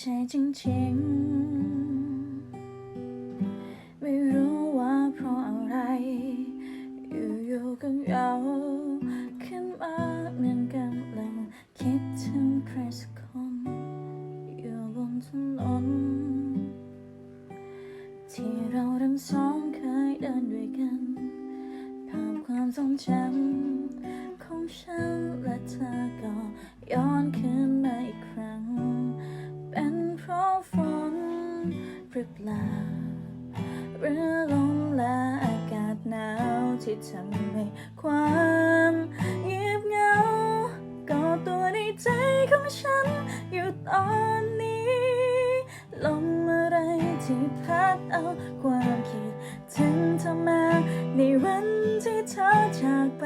ใจจริงๆ ไม่รู้ว่าเพราะอะไร อยู่ๆก็เหงาขึ้นมาเหมือนกำลังคิดถึงใครสัก ที่ทำให้ความเงียบเหงาก็ตัวในใจของฉันอยู่ตอนนี้ลมอะไรที่พัดเอาความคิดถึงเธอมาในวันที่เธอจากไป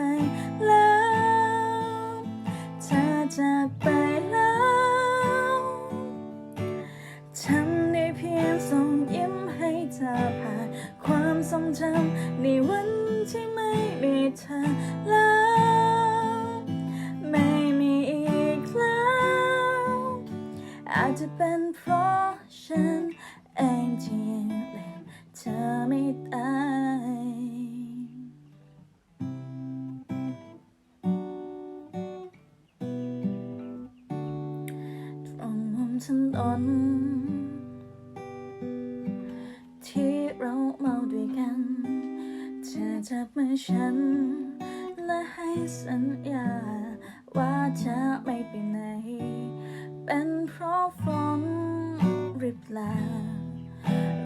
ถนน ที่เราเมาด้วยกัน เธอจับมือฉัน และให้สัญญา ว่าจะไม่ไปไหน เป็นเพราะฝนหรือเปล่า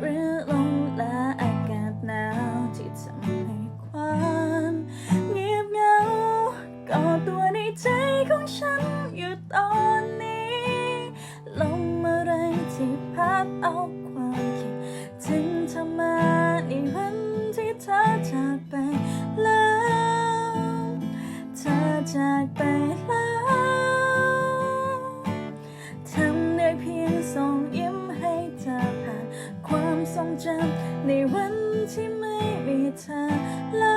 หรือลมและอากาศหนาวที่ทำให้ความเงียบเหงาก่อตัวในใจของฉันอยู่ตอนนี้ เอาความคิดถึงเธอมาในวันที่เธอจากไปแล้ว เธอจากไปแล้วทำได้เพียงส่งยิ้มให้เธอผ่านความทรงจำในวันที่ไม่มีเธอแล้ว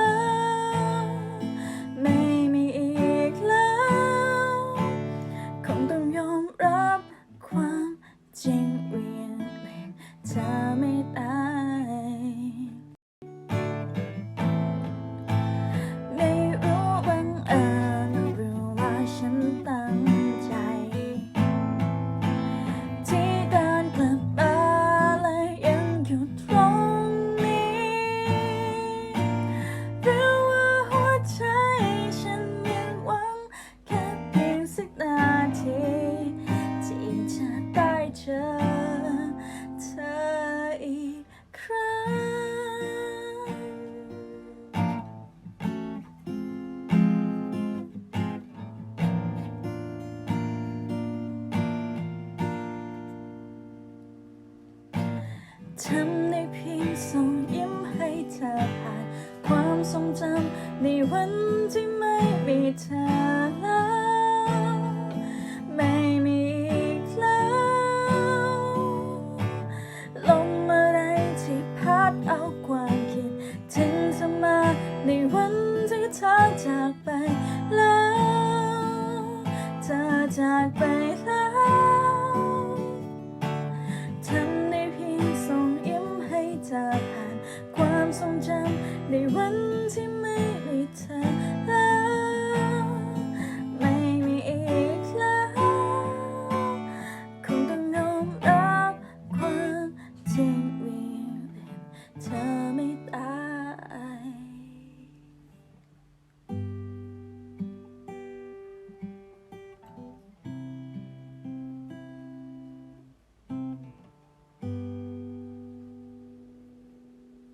เธอไม่ตา ทำในเพียงส่งยิ้มให้เธอผ่านความทรงจำในวันที่ไม่มีเธอแล้วไม่มีอีกแล้วลมอะไรที่พัดเอาความคิด ถึงเธมาในวัน